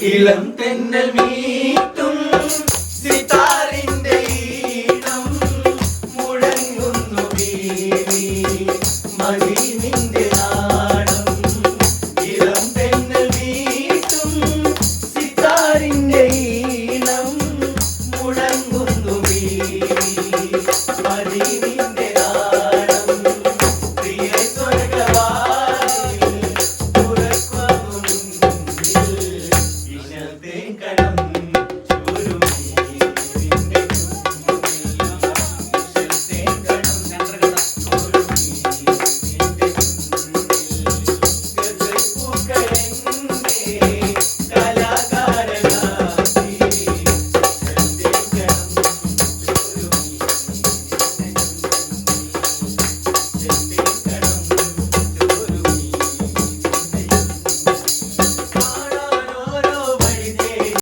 ഇളം തെന്നൽ മീട്ടും സിതാറിന്റെ ഈണം മുഴങ്ങുന്നു വീണി മതി നിന്റെ നാണം ഇളം തെന്നൽ മീട്ടും സിതാറിന്റെ ഈണം മുഴങ്ങുന്നു വീണി tem carne